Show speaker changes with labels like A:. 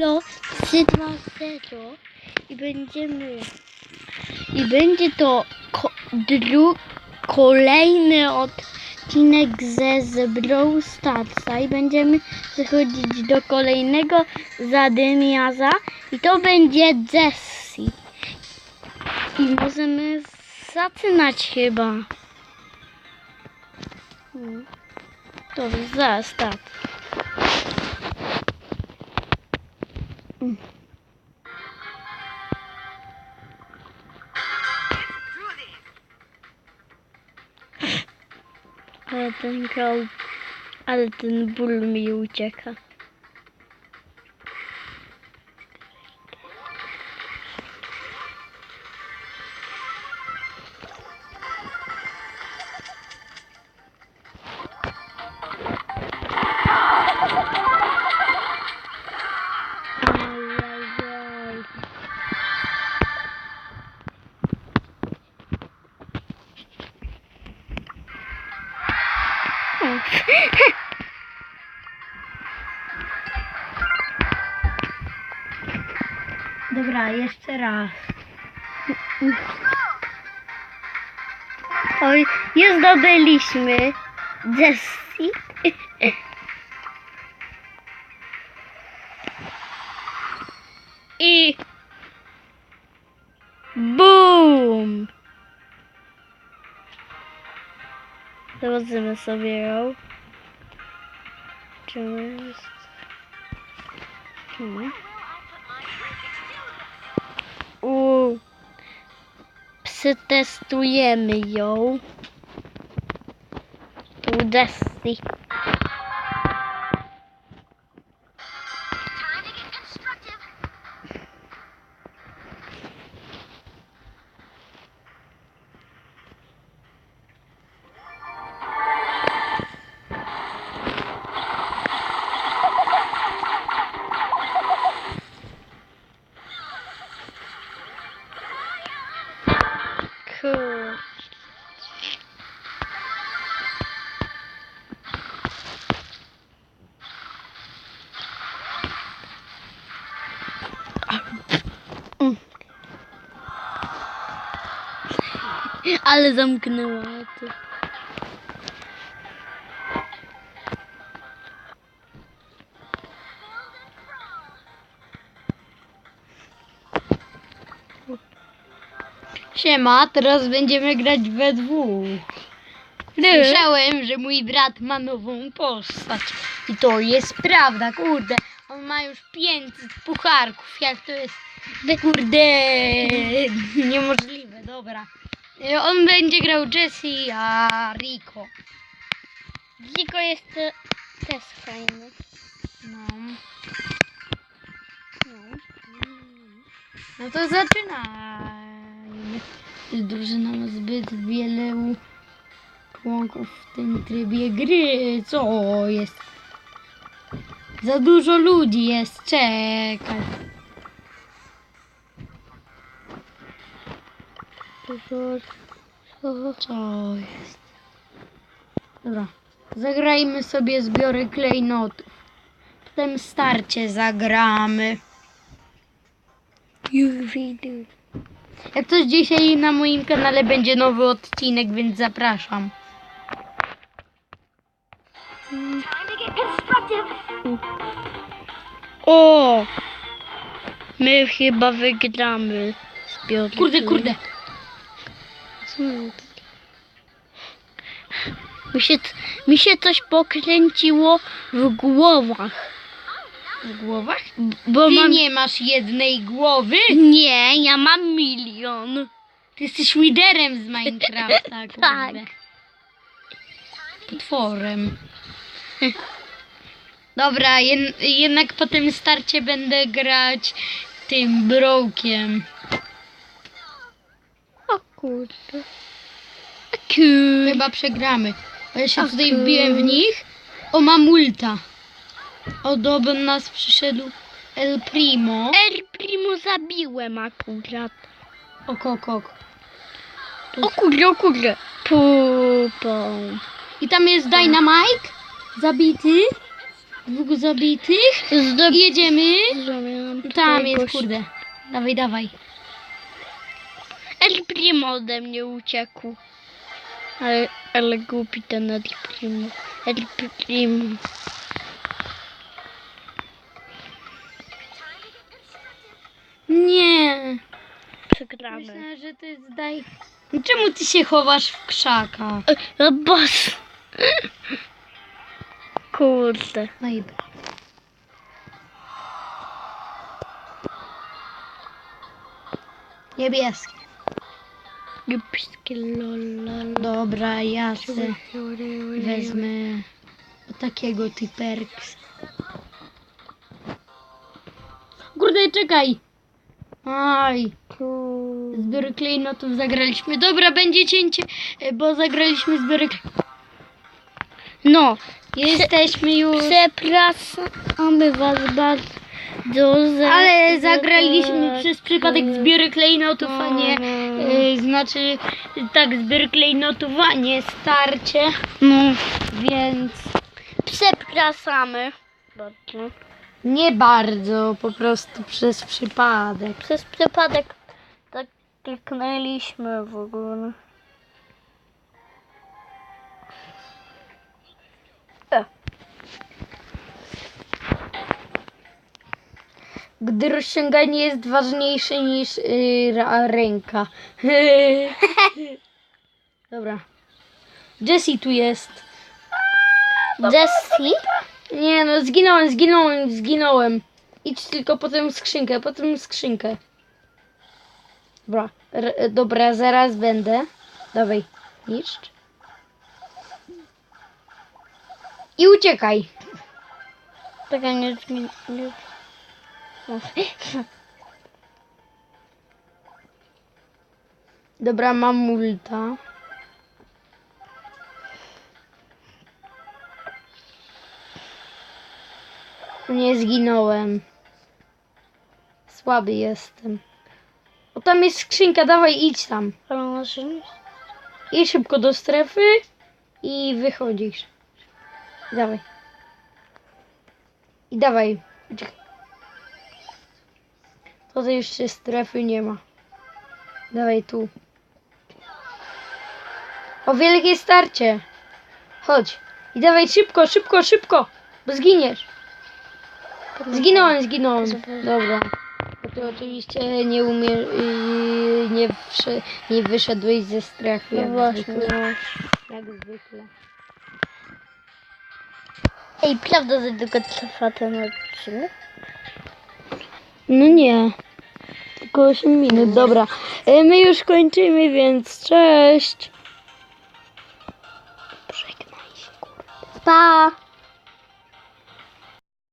A: do 3-2-0 i będziemy i będzie to ko, dru, kolejny odcinek ze, z Brawl Starsa i będziemy przechodzić do kolejnego zadymiarza i to będzie Jessie i możemy zaczynać chyba Hmm. Dobrze, zaraz start. Ale ten grał, ale ten Dobra, jeszcze raz. Oj, już zdobyliśmy. I BOOM! Zobaczymy sobie ją. Czy jest... U. Przetestujemy ją. Tu Jessie. Cool. Ale zamknęła to.
B: Siema, teraz będziemy grać we dwóch. Słyszałem, że mój brat ma nową postać. I to jest prawda, kurde. On ma już 500 pucharków. Jak to jest? Kurde, niemożliwe, dobra. E, On będzie grał Jesse, a Rico.
A: Dziko jest e, też fajny.
B: No.
A: No.
B: No to zaczynajmy. Drużyna ma zbyt wiele członków w tym trybie gry. Co jest? Za dużo ludzi jest. Czekaj. Co jest? Dobra. Zagrajmy sobie zbiory klejnotów. Potem starcie zagramy.
A: Już widzę.
B: Jak coś dzisiaj na moim kanale będzie nowy odcinek, więc zapraszam.
A: O! My chyba wygramy zbiorę.
B: Kurde, kurde.
A: Tu? Mi się, mi się coś pokręciło w głowach.
B: W głowach?
A: Bo
B: Ty
A: mam...
B: nie masz jednej głowy?
A: Nie, ja mam milion.
B: Ty jesteś liderem z Minecrafta, kurde.
A: Tak.
B: Potworem. Dobra, jednak po tym starcie będę grać tym brokiem.
A: O kurde.
B: Chyba przegramy. Bo ja się
A: Ach,
B: tutaj wbiłem w nich. O, mam ulta. O, do nas przyszedł El Primo.
A: El Primo zabiłem akurat.
B: O, kok, kok.
A: O kurde, o kurde. Pupą.
B: I tam jest Dynamite. Zabity. Dwóch zabitych.
A: Zdob...
B: Jedziemy. Tam jest, kurde. Dawaj, dawaj.
A: El Primo ode mnie uciekł. Ale, ale głupi ten El Primo. El Primo. Przegramy.
B: Myślę, że to jest daj. No Czemu ty się chowasz w krzakach?
A: No boss. Kurde.
B: No i Niebieskie.
A: Gipskie lolol.
B: Dobra, jasne. Wezmę o takiego typerksa. Kurde, czekaj! Aj, zbiory klejnotów zagraliśmy. Dobra, będzie cięcie, e, bo zagraliśmy zbiory.
A: No,
B: Jesteśmy już...
A: przepraszamy was bardzo za...
B: Ale
A: za
B: zagraliśmy przez przypadek zbiory klejnotów, a nie...
A: Mm.
B: e, znaczy, tak, zbiory klejnotów, a nie starcie.
A: No,
B: Więc...
A: przepraszamy bardzo.
B: Nie bardzo, po prostu przez przypadek.
A: Przez przypadek kliknęliśmy w ogóle. E,
B: Gdy rozciąganie jest ważniejsze niż yy, ręka. Dobra. Jessie tu jest.
A: Jessie?
B: Nie no, zginąłem, zginąłem, zginąłem. Idź tylko po tę skrzynkę, po tę skrzynkę. Dobra, r- dobra, zaraz będę. Dawaj, niszcz. I uciekaj.
A: Czekaj, nie. Nie... O.
B: Dobra, mam multa. Nie zginąłem. Słaby jestem. O, tam jest skrzynka, dawaj, idź tam. Idź szybko do strefy i wychodzisz. Dawaj. I dawaj. Tutaj jeszcze strefy nie ma. Dawaj tu. O wielkie starcie. Chodź. I dawaj szybko, szybko, szybko. Bo zginiesz. Zginąłem, zginąłem. Dobra. Ty oczywiście nie umie, yy, nie, wsze, nie wyszedłeś ze.
A: No
B: jak
A: właśnie,
B: zwykle.
A: no.
B: Jak zwykle.
A: Ej, prawda, że tylko trwa ten odcinek?
B: No nie. Tylko 8 minut, dobra. E, My już kończymy, więc cześć.
A: Pa!